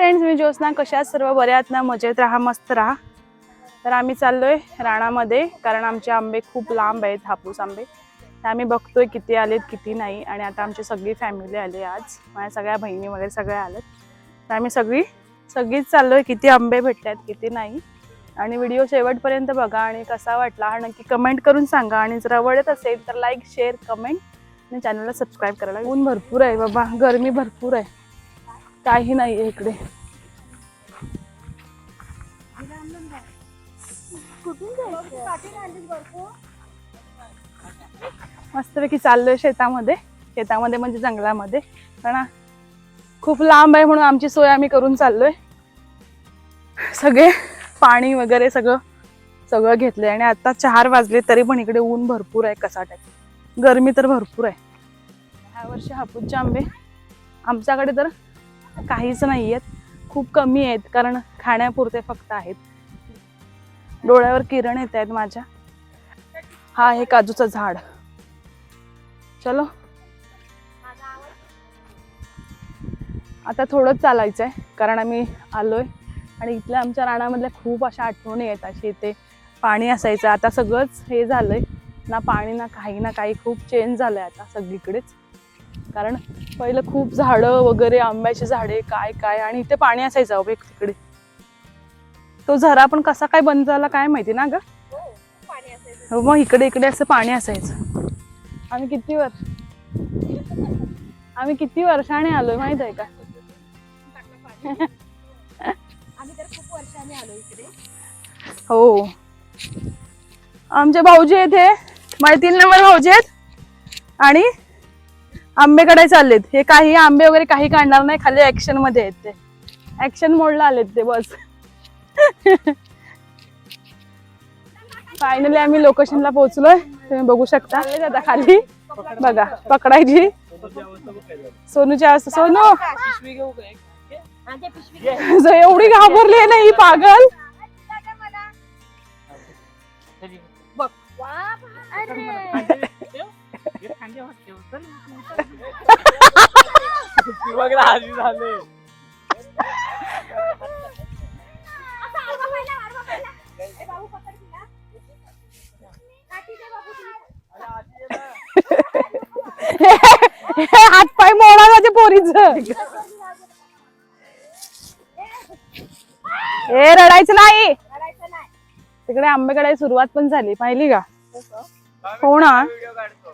Friends मी ज्योत्ना कशा सर्व बऱ्या ना मजेत राहा मस्त राहा. तर आम्ही चाललोय राणामध्ये कारण आमचे आंबे खूप लांब आहेत हापूस आंबे. तर आम्ही बघतोय किती आलेत किती नाही. आणि आता आमची सगळी फॅमिली आली आज. माझ्या सगळ्या बहिणी वगैरे सगळ्या आल्यात तर आम्ही सगळी सगळीच चाललोय किती आंबे भेटतात किती नाही. आणि व्हिडिओ शेवटपर्यंत बघा आणि कसा वाटला हा नक्की कमेंट करून सांगा. आणि जर आवडत असेल तर लाईक शेअर कमेंट आणि चॅनलला सबस्क्राईब करायला. ऊन भरपूर आहे बाबा गरमी भरपूर आहे. काही नाही आहे इकडे. मस्तपैकी चाललोय शेतामध्ये. शेतामध्ये म्हणजे जंगलामध्ये. कारण खूप लांब आहे म्हणून आमची सोय आम्ही करून चाललोय. सगळे पाणी वगैरे सगळं सगळं घेतलंय. आणि आता चार वाजले तरी पण इकडे ऊन भरपूर आहे कसाट्यात. गरमी तर भरपूर आहे. ह्या वर्षी हापूसचे आंबे. आमच्याकडे तर काहीच नाही आहेत खूप कमी आहेत कारण खाण्यापुरते फक्त आहेत. डोळ्यावर किरण येत आहेत माझ्या. हा आहे काजूचं झाड. चलो. आता थोडंच चालायचं आहे कारण आम्ही आलोय. आणि इथल्या आमच्या रानामधल्या खूप अशा आठवणी आहेत अशी इथे पाणी असायचं. आता सगळंच हे झालंय. ना पाणी ना काही ना काही. खूप चेंज झालंय आता सगळीकडेच. कारण पहिलं खूप झाडं वगैरे आंब्याची झाडे काय काय आणि इथे पाणी असायचं एक तिकडे. तो झरा पण कसा काय बंद झाला काय माहिती ना ग? हो मग इकडे इकडे असं पाणी असायचं. आम्ही किती वर्ष आम्ही किती वर्षाने आलोय माहीत आहे का? आम्ही तर खूप वर्षांनी आलो इकडे. हो. आमचे भाऊजी आहेत हे. माझे तीन नंबर भाऊजी आहेत. आणि आंबे काढायला चाललेत. हे काही आंबे वगैरे काही काढणार नाही खाली ऍक्शनमध्ये आहेत ते. ऍक्शन मोडला आलेत ते बस. फायनली आम्ही लोकेशनला पोहोचलोय. तुम्ही बघू शकता. आले आता खाली. बघा पकडायची. सोनूची अवस्था. सोनू! एवढी घाबरली नाही ही पागल. अरे! असा आडवा पाहिला, आडवा पाहिला. ए, बाबू पकड तिला. काठी दे बाबू तिला. हात पाय मोडा माझ्या पोरीच. हे रडायचं नाही. रडायचं नाही. तिकडे आंबे काढायला सुरुवात पण झाली. पाहिली का? हो ना. हो,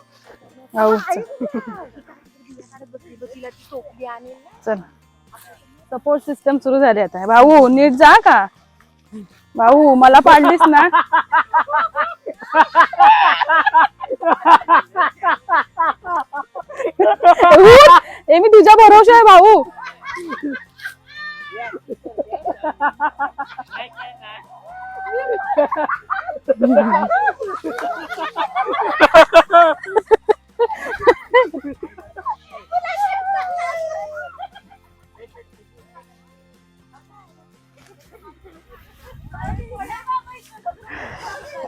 चल. सपोर्ट सिस्टम सुरू झाली आता. भाऊ नीट जा का? भाऊ मला पाडलीस ना? उठ. हे मी तुझ्या भरोशा आहे भाऊ.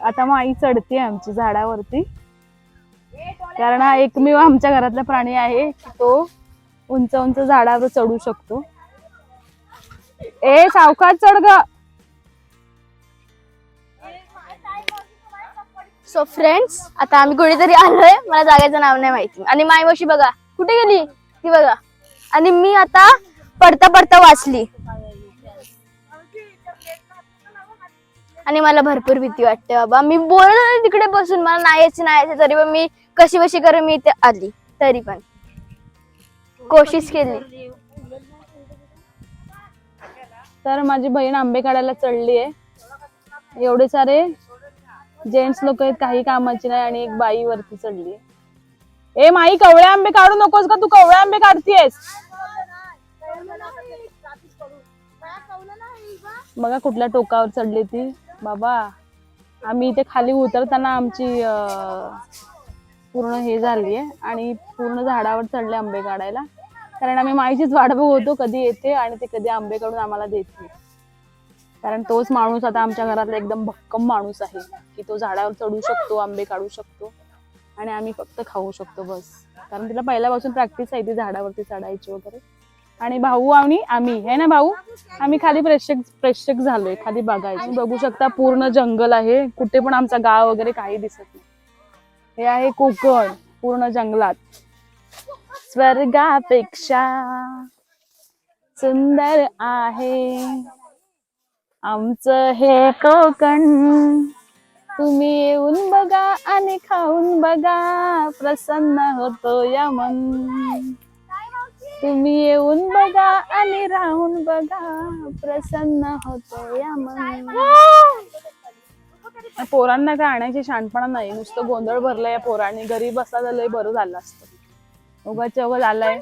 आता माई चढते आमची झाडावरती. कारण हा एकमेव आमच्या घरातला प्राणी आहे तो उंच उंच झाडावर चढू शकतो. ए सावकाश चढ ग. सो फ्रेंड्स आता आम्ही कुठेतरी आलोय मला जागेचं नाव नाही माहिती. आणि मायवशी बघा कुठे गेली? ती बघा. आणि मी आता पडता पडता वाचली. आणि मला भरपूर भीती वाटते बाबा. मी होते तिकडे बसून. मला नाही यायचं नाही तरी पण मी कशी बशी करून मी इथे आली. तरी पण. कोशिश केली. तर माझी बहीण आंबे काढायला चढली आहे. एवढे सारे जेंट्स लोक आहेत काही कामाची नाही आणि एक बाई वरती चढली आहे. ए माई कवळे आंबे काढू नकोस का तू कवळे आंबे काढतीयस. बघा कुठल्या टोकावर चढली ती. बाबा आम्ही इथे खाली उतरताना आमची पूर्ण हे झाली आहे आणि पूर्ण झाडावर चढले आंबे काढायला. कारण आम्ही माईचीच वाट बघतो होतो कधी येते आणि ते कधी आंबे काढून आम्हाला देते कारण तोच माणूस आता आमच्या घरातला एकदम भक्कम माणूस आहे की तो झाडावर चढू शकतो आंबे काढू शकतो आणि आम्ही फक्त खाऊ शकतो बस. कारण तिला पहिल्यापासून प्रॅक्टिस आहे ती झाडावरती चढायची वगैरे. आणि भाऊ आणि आम्ही. आहे ना भाऊ? आम्ही खाली प्रेक्षक प्रेक्षक झालोय खाली बघायचं. बघू शकता पूर्ण जंगल आहे. कुठे पण आमचा गाव वगैरे काही दिसत नाही. हे आहे कोकण पूर्ण जंगलात. स्वर्गापेक्षा सुंदर आहे. आमचं हे कोकण तुम्ही येऊन बघा आणि खाऊन बघा. प्रसन्न होतो या मन तुम्ही येऊन बघा आणि राहून बघा. प्रसन्न होतो या मन पोरांना काय आणायची शानपणा नाही. नुसतं गोंधळ भरलाय या पोरांनी. घरी बसला तर लय बरं झालं असतं. उगाच उगाच आलाय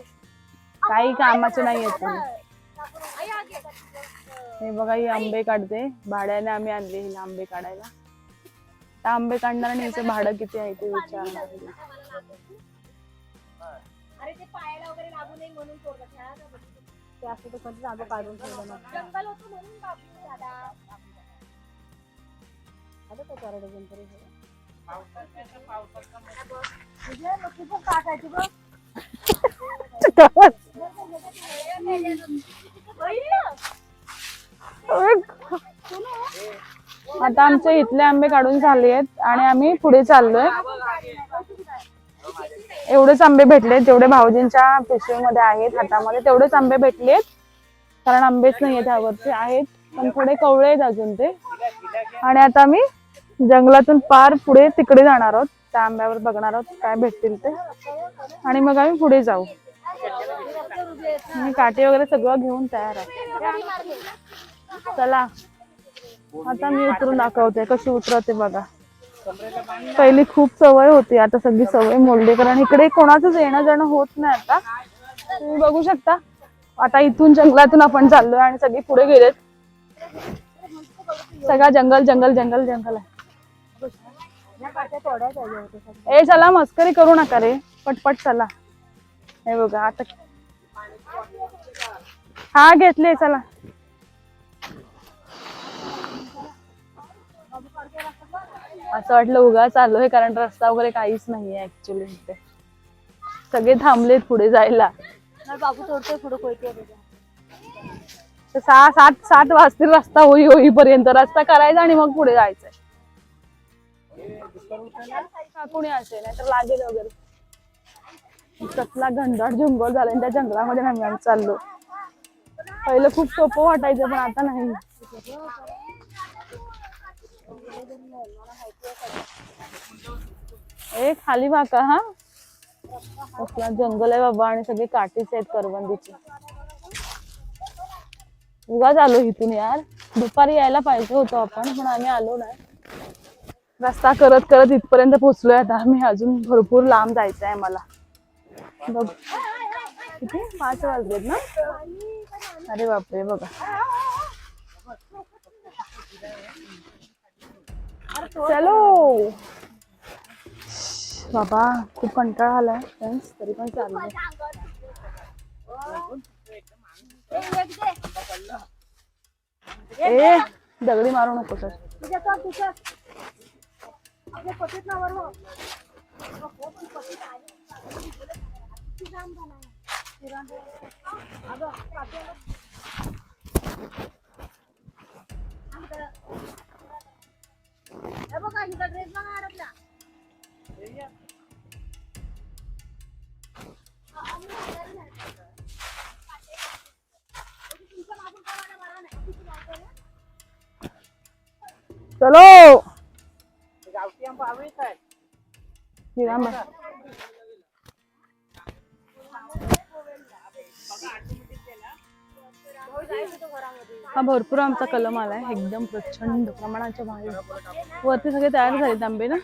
काही कामाचं नाही येत हे बघा ही आंबे काढते. भाड्याने आम्ही आणले हिला आंबे काढायला. त्या आंबे काढणार आणि हिचं भाडं किती आहे ते विचारणार. अरे ते पायाला वगैरे लागू नये म्हणून खेळायला. ते असं तर कधीच आंबा काढून ठेवलं ना जंगल होतं म्हणून बाबू दादा. आलं का चार डझन तरी तुझ्या लोकी पण काकायची बघ आता आमचे इथले आंबे काढून झाले आहेत आणि आम्ही पुढे चाललोय. एवढेच आंबे भेटले जेवढे भाऊजींच्या पिशवीमध्ये आहेत हातामध्ये तेवढेच आंबे भेटलेत. कारण आंबेच नाही आहेत आहेत पण थोडे कवळे आहेत अजून ते. आणि आता मी जंगलातून पार पुढे तिकडे जाणार आहोत. त्या आंब्यावर बघणार आहोत काय भेटतील ते. आणि मग आम्ही पुढे जाऊ. मी काठी वगैरे सगळं घेऊन तयार आहे. चला आता मी उतरून दाखवते कशी उतरवते बघा. पहिली खूप सवय होती आता सगळी सवय मोल्डेकर कारण इकडे कोणाचंच येणं जाणं होत नाही आता. तुम्ही बघू शकता. आता इथून जंगलातून आपण चाललोय आणि सगळी पुढे गेलेत. सगळा जंगल जंगल जंगल जंगल आहे. ए चला मस्करी करू नका रे. पटपट चला. हे बघा आता हा घेतले चला. असं वाटलं उगा चाललोय कारण रस्ता वगैरे काहीच नाहीये ऍक्च्युली इथे. सगळे थांबलेत पुढे जायला. बाबू सोडतोय पुढे कोयते तर सहा सात सात वाजतील रस्ता होई होईपर्यंत. रस्ता करायचा आणि मग पुढे जायचंय. कोणी असेल नाही तर लागेल वगैरे. कसला घनदाट जंगल झालं आणि त्या जंगलामध्ये आम्ही चाललो. पहिलं खूप सोपं वाटायचं पण आता नाही. ए खाली वाका हा? कसला जंगल आहे बाबा आणि सगळे काठीच आहेत करवंदीचे. उगाच आलो इथून यार. दुपारी यायला पाहिजे होतो आपण पण आम्ही आलो नाही. रस्ता करत करत इथपर्यंत पोहोचलोय आता. आम्ही अजून भरपूर लांब जायचं आहे मला बघ. किती? पाच वाजलेत ना? अरे बापरे बघा. चलो. बाबा खूप कंटाळा आलाय. फ्रेंड्स तरी पण चालू आहे ए दगडी मारू नको सर तुझ्या तर तुझ्या आपल्या पतीत नावर हो बघा हिचा ड्रेस बघा अडकला चलो हिरांबा. हा भरपूर आमचा कलम आलाय. एकदम प्रचंड प्रमाणाच्या बाहेर. वरती सगळे तयार झालेत आंबे ना?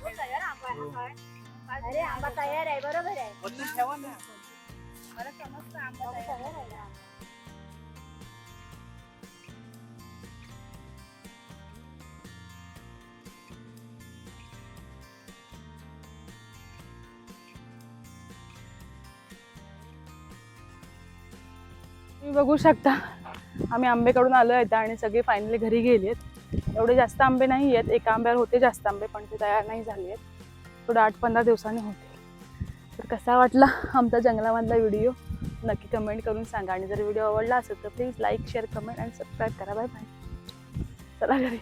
तुम्ही बघू शकता. आम्ही आंबेकडून आलो आहे आणि सगळे फायनली घरी गेले आहेत. एवढे जास्त आंबे नाही आहेत. एका आंब्यावर होते जास्त आंबे पण ते तयार नाही झाले आहेत. थोडं आठ पंधरा दिवसांनी होते तर कसा वाटला आमचा जंगलामधला व्हिडिओ नक्की कमेंट करून सांगा. आणि जर व्हिडिओ आवडला असेल तर प्लीज लाईक शेअर कमेंट आणि सबस्क्राईब करा. बाय बाय चला घरी.